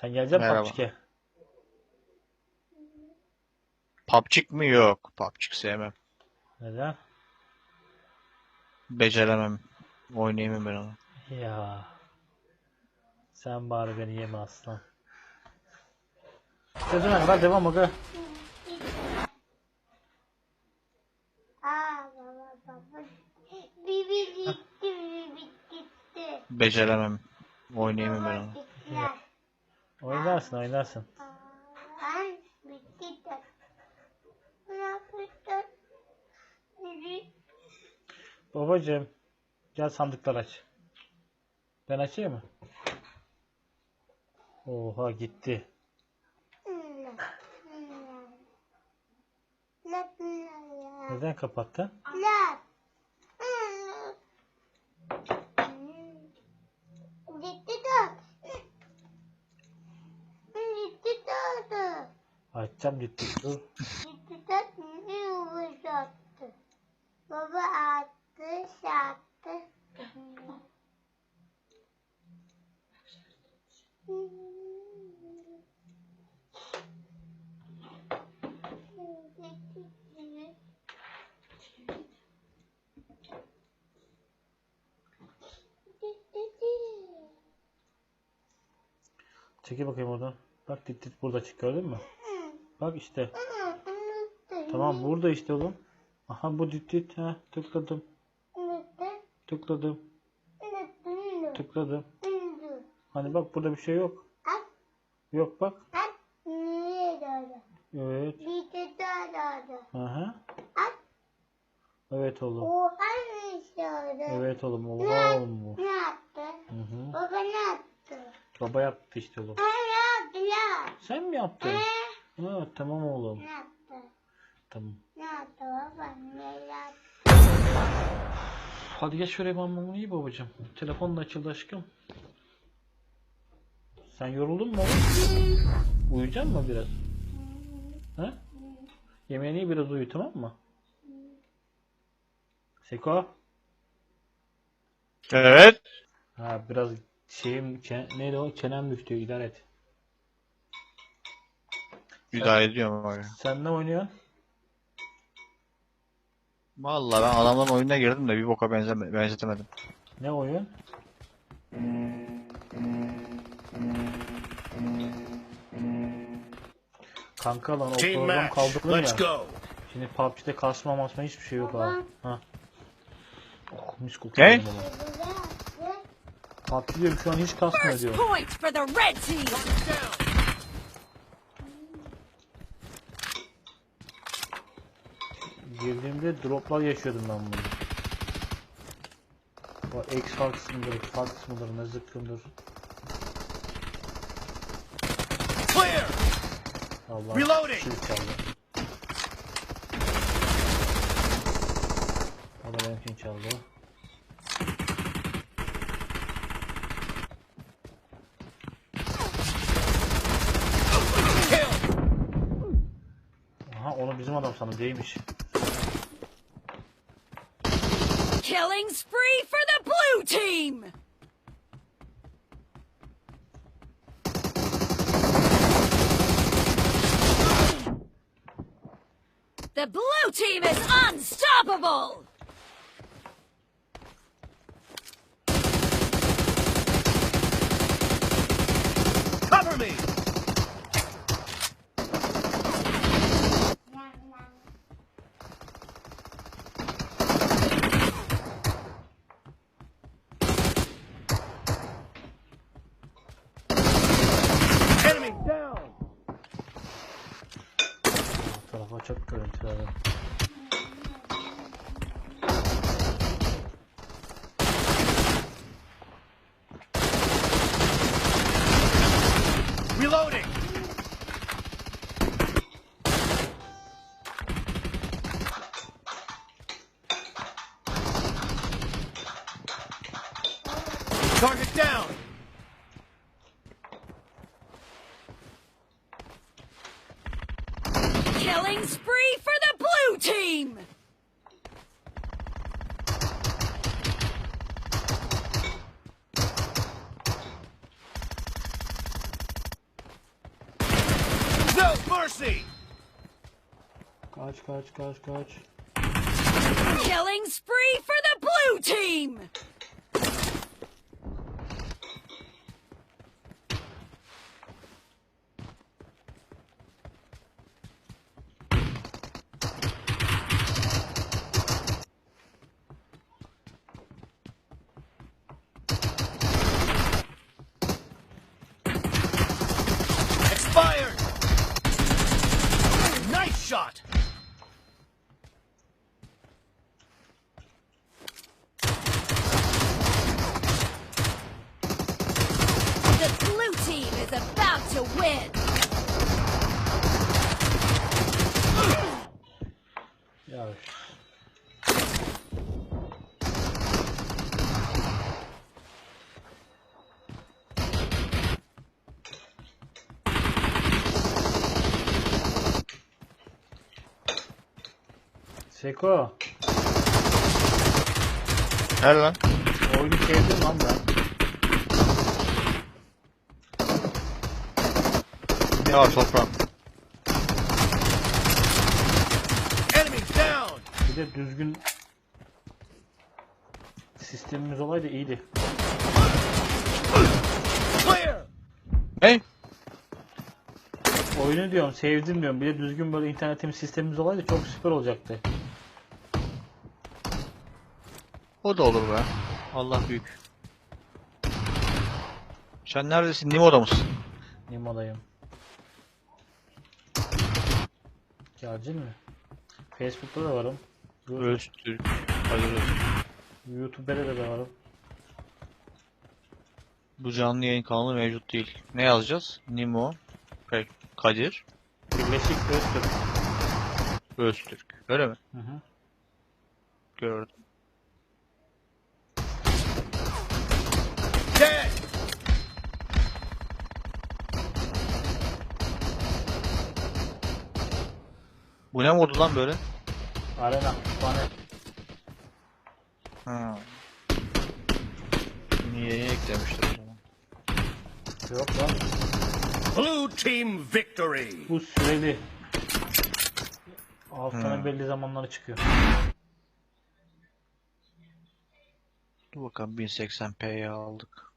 Sen geleceksin Merhaba. PUBG'ye. PUBG mi? Yok. PUBG sevmem. Neden? Beceremem. Oynayamam ben onu. Ya. Sen bari beni yeme aslan. Sezona kadar devam aga. Beceremem. Oynayamam ben onu. Gittiler. Oynarsın oynarsın. Ay bitti. Babacığım. Gel sandıklar aç. Ben açayım mı? Oha gitti. Neden kapattı? Lap. Gitti de. Gitti de. Dur. Gitti de beni uzattı. Baba attı, sattı. Çekil bakayım oradan. Bak dit dit burada çık gördün mü? Bak işte. Tamam burada işte oğlum. Aha bu dit dit. Ha, tıkladım. Tıkladım. Tıkladım. Hani bak burada bir şey yok. Yok bak. Evet. Aha. Evet oğlum. Evet oğlum. Oha oğlum bu. Ne yaptı? Hı hı. Baba ne yaptı? Baba yaptı işte oğlum. Ya? Sen mi yaptın? Ha, tamam oğlum. Ne yaptı? Tamam. Ne yaptı baba? Ne yaptı? Hadi geç şuraya ben iyi babacığım. Telefon da açıldı aşkım. Sen yoruldun mu oğlum? Uyuyacaksın mı biraz? Ha? Yemeğini iyi biraz uyu tamam mı? Seko? Evet. Ha biraz şeyim çen- neydi o çenem düştü idare et. Müdahale ediyorum abi. Sen ne oynuyorsun? Vallahi ben adamların oyununa girdim de bir boka benzeme, benzetemedim. Ne oyun? Kanka lan o Team program match. kaldırdın Let's ya. go. Şimdi PUBG'de kasma masma hiçbir şey yok abi. Ha. Oh mis kokuyor. Ne? PUBG diyorum şu an hiç kasmıyor First diyor. point for the red team. Girdiğimde droplar yaşıyordum ben bunu. O X-Fax mıdır, Fax mıdır, ne zıkkımdır. Clear. Allah Reloading. Kill çaldı. O da benimkini çaldı. Aha onu bizim adam sandı değilmiş. Killing spree for the blue team. The blue team is unstoppable. Bu tarafa mercy! Kaç kaç kaç. Killing spree for the blue team! Seko, Her lan. oyunu sevdim lan ben. Ne var toprağım? Enemy down! Bir de düzgün sistemimiz olaydı iyiydi. Hey. Oyunu diyorum sevdim diyorum. Bir de düzgün böyle internetimiz sistemimiz olaydı çok süper olacaktı. O da olur be. Allah büyük. Sen neredesin? Nimo'da mısın? Nimodayım. Gelecek mi? Facebook'ta da varım. Öztürk. Hayır Öztürk. YouTube'da da varım. Bu canlı yayın kanalı mevcut değil. Ne yazacağız? Nimo. Pek. Kadir. Birleşik Öztürk. Öztürk. Öyle mi? Hı hı. Gördüm. Bu ne modu lan böyle? Arena. Kütüphane. Ha. Niye eklemişler o zaman? Yok lan. Blue team victory! Bu süreli. Haftanın Hmm. belli zamanları çıkıyor. Dur bakalım 1080p'ye aldık.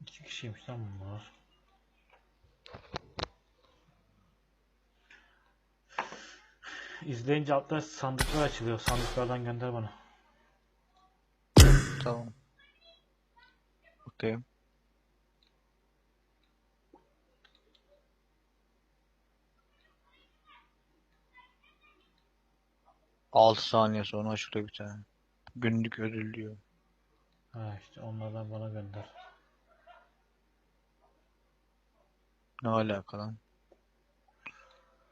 İki kişiymiş lan bunlar. İzleyince altta sandıklar açılıyor. Sandıklardan gönder bana. Tamam. Bakayım. Altı saniye sonra açılıyor bir tane. Günlük ödül diyor. Ha işte onlardan bana gönder. Ne alaka lan?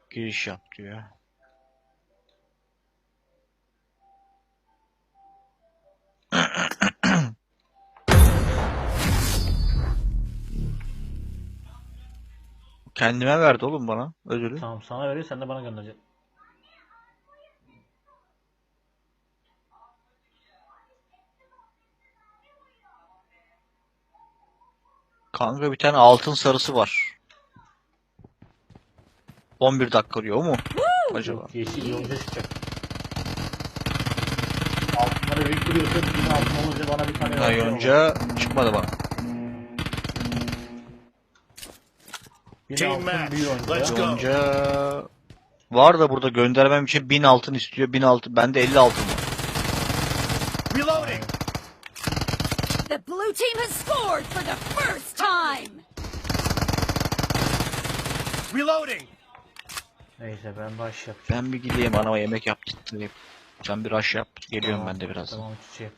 Giriş yap diyor. Kendime verdi oğlum bana ödülü. Tamam sana veriyor sen de bana göndereceksin. Kanka bir tane altın sarısı var. 11 dakika diyor mu? Acaba? Yok yeşil yolcu çıkacak. Altınları biriktiriyorsun. Yine altın olunca bana bir tane veriyor. önce çıkmadı bana. Team altın match. Let's go. Önce var da burada göndermem için 1000 altın istiyor. 1000 altın. Bende 50 altın var. Reloading! The blue team has scored for the first time! Reloading! Neyse ben baş yapacağım. Ben bir gideyim anama yemek yaptırayım. Sen bir aş yap. Geliyorum ben de birazdan. Tamam çiçeğim.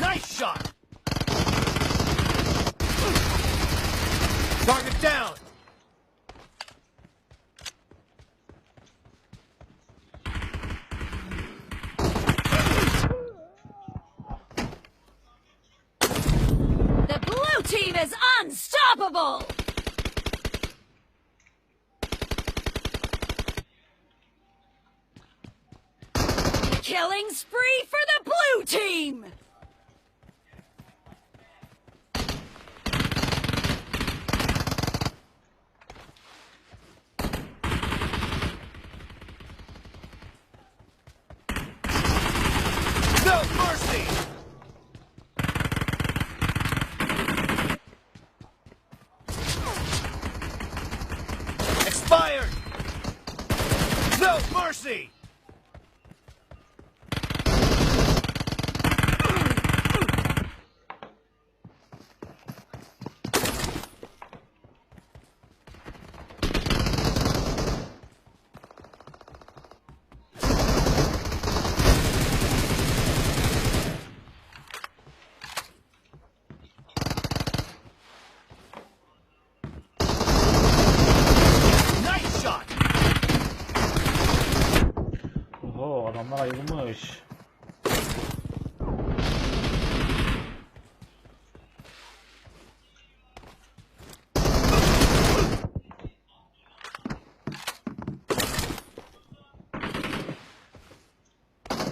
Nice shot! Target down! The blue team is unstoppable! Killing spree for the blue team! mercy! Expired! No mercy! Oho.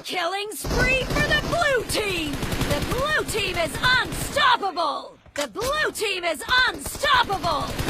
Killing spree for the blue team! The blue team is unstoppable! The blue team is unstoppable!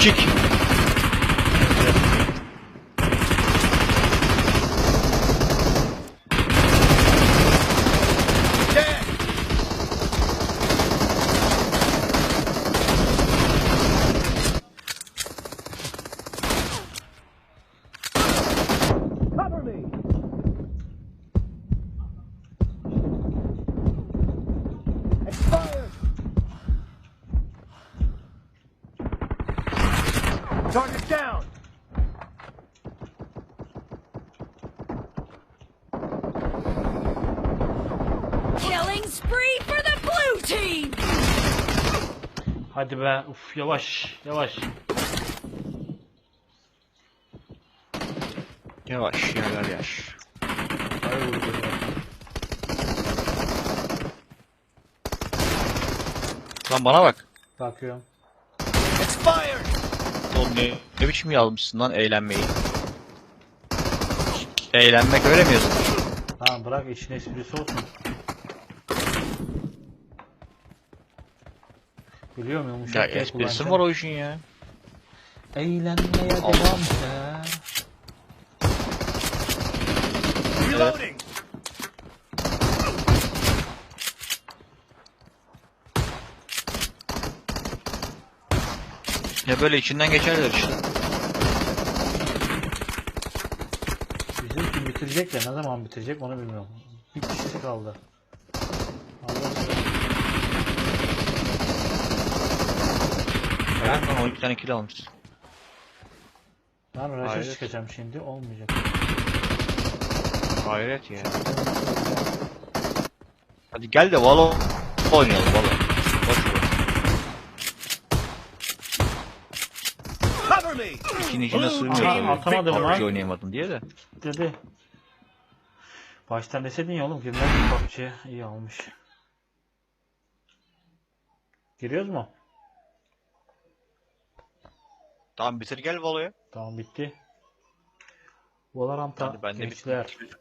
küçük. Cover me! Target down! Killing spree for the blue team! Hadi be. Uf yavaş. Yavaş. Yavaş yerler vurdu ya. Lan bana bak. Bakıyorum. Expired! Oğlum ne, ne biçim yazmışsın lan eğlenmeyi. Eğlenmek yazılır? Tamam bırak işin esprisi olsun. Biliyor muyum? Ya esprisi var o işin ya? Eğlenmeye Allah. devam ya. Reloading! Ya böyle içinden geçerler işte. Bizim kim bitirecek ya ne zaman bitirecek onu bilmiyorum. Bir kişisi kaldı. Allah Evet lan 12 tane kill almışsın. Ben raşa Hayret. çıkacağım şimdi olmayacak. Hayret ya. Hadi gel de Valo oynayalım Valo. İşin içine Aha, sığmıyor. atamadım lan. PUBG oynayamadın diye de. Dedi. Baştan deseydin ya oğlum girmez mi PUBG'ye? İyi olmuş. Giriyoruz mu? Tamam bitir gel Valo'ya. Tamam bitti. Valorant'ta Hadi ben de gençler. bitir.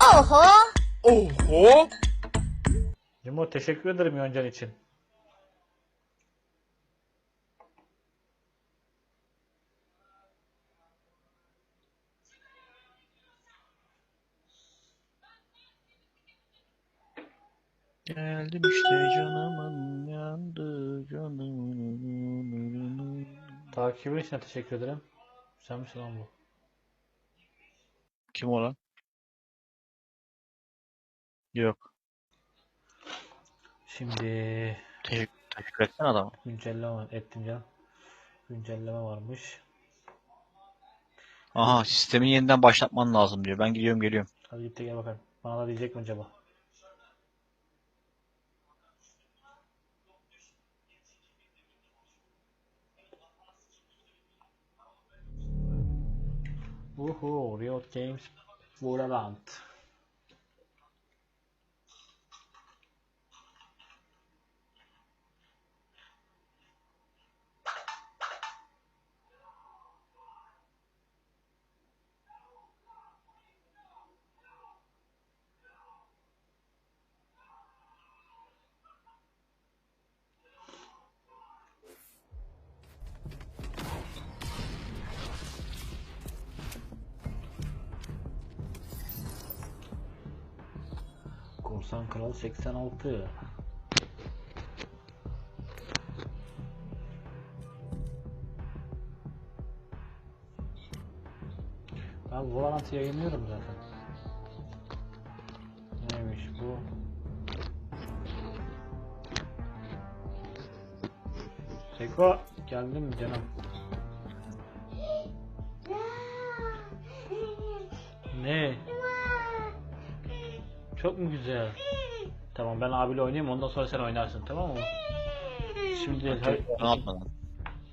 Oho. Cimo teşekkür ederim yoncan için. Geldim işte canımın yandı canımın. Takibin için teşekkür ederim. Sen misin lan bu? Kim o lan? Yok. Şimdi teşekkür, teşekkür etsen adamı. Güncelleme. Ettim canım. Güncelleme varmış. Aha sistemi yeniden başlatman lazım diyor. Ben gidiyorum geliyorum. Hadi git de gel bakalım. Bana da diyecek mi acaba? Uhu, Riot Games Valorant. Korsan Kral 86. Ben Valorant'ı yayınlıyorum zaten. Neymiş bu? Seko geldim canım? Çok mu güzel? Tamam ben abiyle oynayayım ondan sonra sen oynarsın tamam mı? Şimdi hadi. Yalan atma lan.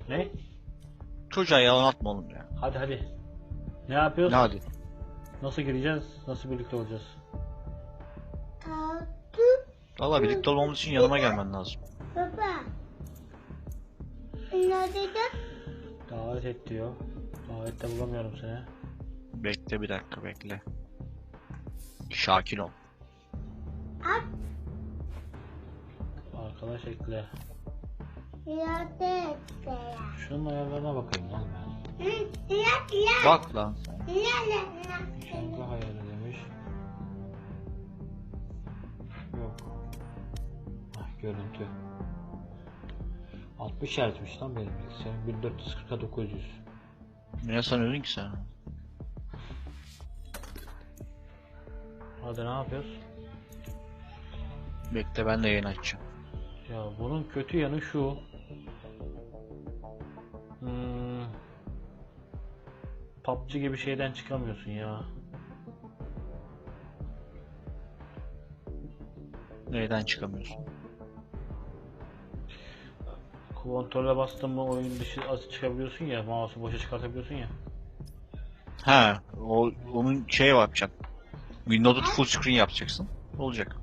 Ne? Çocuğa yalan atma oğlum ya. Hadi hadi. Ne yapıyoruz? Ne hadi. Nasıl gireceğiz? Nasıl birlikte olacağız? Valla birlikte olmamız için yanıma gelmen lazım. baba. Ne dedi? Davet et diyor. Davette bulamıyorum seni. Bekle bir dakika bekle. Şakir ol. At Arkadaş ekle. yat etti. Şunun ayarlarına bakayım lan ben. Yat yat. Bak lan sen. Şarkı hayali demiş. Yok. Ah görüntü. 60 Hz'miş lan benim bilgisayarım. 1440'a 900. Ne sanıyordun ki sen? Hadi ne yapıyoruz? Bekle ben de yayın açacağım. Ya bunun kötü yanı şu. Hmm, PUBG gibi şeyden çıkamıyorsun ya. Neyden çıkamıyorsun? Kontrole bastın mı oyun dışı az çıkabiliyorsun ya. Mouse'u boşa çıkartabiliyorsun ya. Ha, o onun şey yapacaksın. Windows'u full screen yapacaksın. Olacak.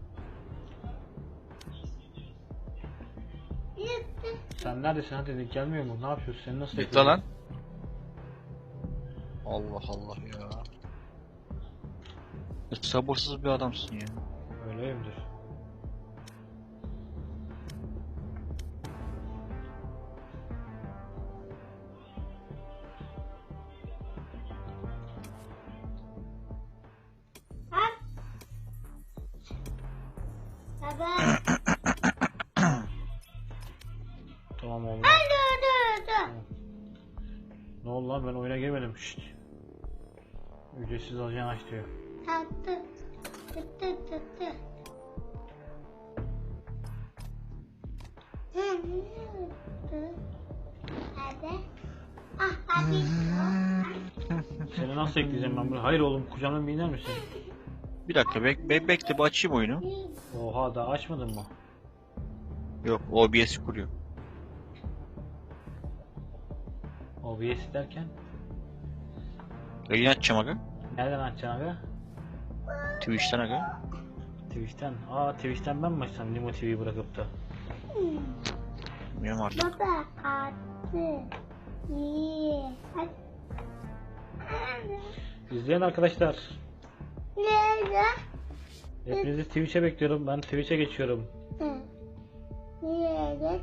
Neredesin hadi denk gelmiyor mu? Ne yapıyorsun? Sen nasıl Bekle lan. Allah Allah ya. Ya Sabırsız bir adamsın ya. Öyleyimdir. Ne oldu lan ben oyuna girmedim. Şşt. Ücretsiz ajan aç diyor. Tatlı. Ah hadi. Seni nasıl ekleyeceğim ben buraya? Hayır oğlum kucağımdan bir iner misin? Bir dakika bek be bekle bir açayım oyunu. Oha daha açmadın mı? Yok OBS kuruyor. OBS derken? Yayın açacağım aga. Nereden açacaksın aga? Twitch'ten aga. Twitch'ten. Aa Twitch'ten ben mi açsam Limo TV'yi bırakıp da? Bilmiyorum artık. Baba attı. İyi. İzleyen arkadaşlar. Nerede? Hepinizi Twitch'e bekliyorum. Ben Twitch'e geçiyorum. Nerede?